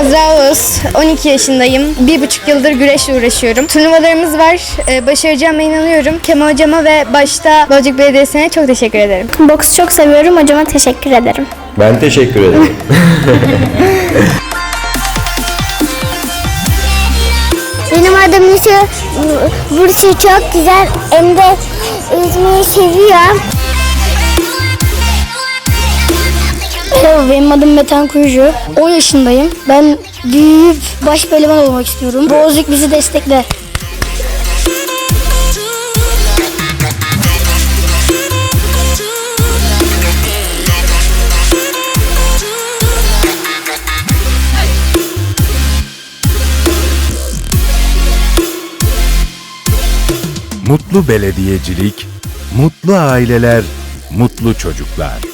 Azra Oğuz, 12 yaşındayım. Bir buçuk yıldır güreşle uğraşıyorum. Turnuvalarımız var. Ee, Başaracağıma inanıyorum. Kemal hocama ve başta Bozcuk Belediyesi'ne çok teşekkür ederim. Boksu çok seviyorum. Hocama teşekkür ederim. Ben teşekkür ederim. Benim adım Yusuf. Burası çok güzel. Hem de yüzmeyi seviyorum. Benim adım Metan Kuyucu. 10 yaşındayım. Ben büyüyüp baş pehlivan olmak istiyorum. Boğazlık bizi destekler. Mutlu belediyecilik, mutlu aileler, mutlu çocuklar.